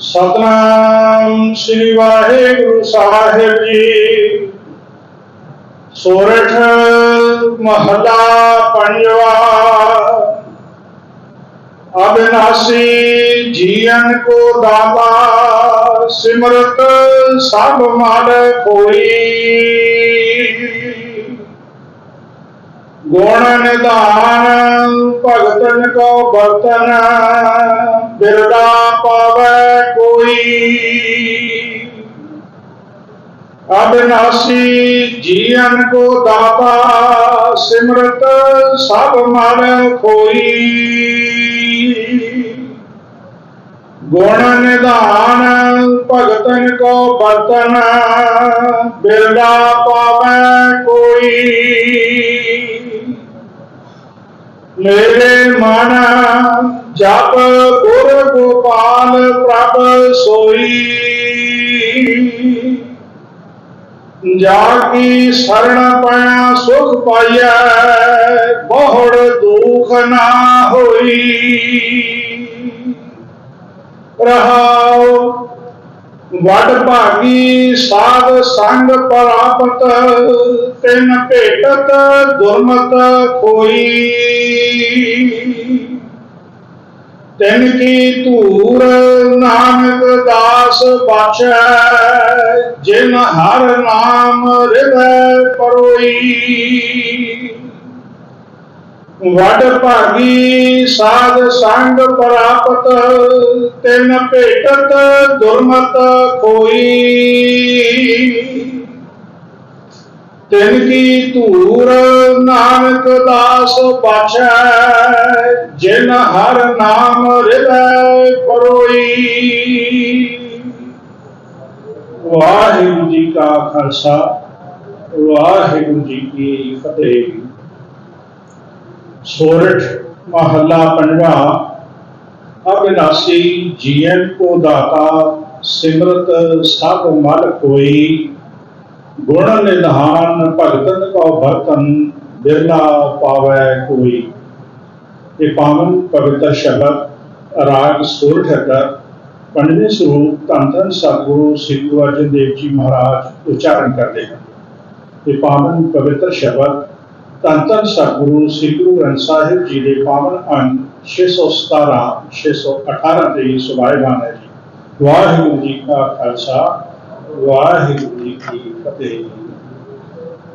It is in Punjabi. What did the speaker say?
ਸਤਨਾਮ ਸ੍ਰੀ ਵਾਹਿਗੁਰੂ ਸਾਹਿਬ ਜੀ। ਸੋਰਠ ਮਹਲਾ ਪੰਜਵਾ। ਅਬਿਨਾਸੀ ਜੀਵਨ ਕੋ ਦਾਤਾ, ਸਿਮਰਤ ਸਭ ਮਨ ਕੋਈ ਗੁਣ ਨਿਧਾਨ ਭਗਤਨ ਕੋ ਬਰਤਨ ਬਿਰਦਾ ਪਾਵੈ ਕੋਈ। ਅਬਿਨਾਸੀ ਜੀਵਨ ਕੋ ਦਾਤਾ, ਸਿਮਰਤ ਸਭ ਮਨ ਕੋਈ ਗੁਣ ਨਿਧਾਨ, ਭਗਤਨ ਕੋ ਬਰਤਨ ਬਿਰਦਾ ਪਾਵੈ ਕੋਈ। ਮੇਰੇ ਮਨ ਜਪ ਗੁਰ ਗੋਪਾਲ ਪ੍ਰਭ ਸੋਈ। ਜਾ ਕੀ ਸਰਣ ਪਾਇਆ, ਸੁਖ ਪਾਇਆ ਬਹੁੜ ਦੁਖ ਨਾ ਹੋਈ। ਰਹਾਉ ਵਡ ਭਾਗੀ ਸਾਧ ਸੰਗ ਪ੍ਰਾਪਤ, ਤਿਨ ਭੇਟਤ ਦੁਰਮਤ ਕੋਈ ਤਿਨ ਕੀ ਧੂਰ ਨਾਨਕ ਦਾਸ ਬਾਛੈ, ਜਿਨ ਹਰ ਨਾਮ ਹਿਰਦੈ ਪਰੋਈ। ਵਡ ਭਾਗੀ ਸਾਧ ਸੰਗ ਪ੍ਰਾਪਤ, ਤਿਨ ਭੇਟਤ ਦੁਰਮਤ ਕੋਈ ਤਿਨ ਕੀ ਧੂਰ ਨਾਨਕ ਦਾਸ ਬਾਛੈ ਜਿਨ ਹਰ ਨਾਮ ਹਿਰਦੈ ਪਰੋਈ। ਵਾਹਿਗੁਰੂ ਜੀ ਕਾ ਖਾਲਸਾ, ਵਾਹਿਗੁਰੂ ਜੀ ਕੀ ਫਤਿਹ। ਸੋਰਠ, ਮਹੱਲਾ ਪੰਜਵਾ। ਅਬਿਨਾਸੀ ਜੀਵਨ ਕੋ ਦਾਤਾ, ਸਿਮਰਤ ਸਭ ਮਲ ਕੋਈ। ਗੁਣ ਨਿਧਾਨ ਭਗਤਨ ਕੋ ਬਰਤਨ ਬਿਰਲਾ ਪਾਵੈ ਕੋਈ। ਇਹ ਪਾਵਨ ਪਵਿੱਤਰ ਸ਼ਬਦ, ਰਾਗ ਸੋਰਠ ਦਾ ਪੰਜਵੇਂ ਸਰੂਪ ਧੰਨ ਧੰਨ ਸਤਿਗੁਰੂ ਸ੍ਰੀ ਗੁਰੂ ਅਰਜਨ ਦੇਵ ਜੀ ਮਹਾਰਾਜ ਉਚਾਰਨ ਕਰਦੇ ਹਨ। ਇਹ ਪਾਵਨ ਪਵਿੱਤਰ ਸ਼ਬਦ ਧੰਨ ਧੰਨ ਸਤਿਗੁਰੂ, ਸ੍ਰੀ ਗੁਰੂ ਗ੍ਰੰਥ ਸਾਹਿਬ ਜੀ ਦੇ ਪਾਵਨ ਅੰਗ 617 618 ਤੇ ਹੀ ਸੁਭਾਇਮਾਨ ਹੈ ਜੀ। ਵਾਹਿਗੁਰੂ ਜੀ ਕਾ ਖਾਲਸਾ, ਵਾਹਿਗੁਰੂ ਜੀ ਕੀ ਫਤਿਹ।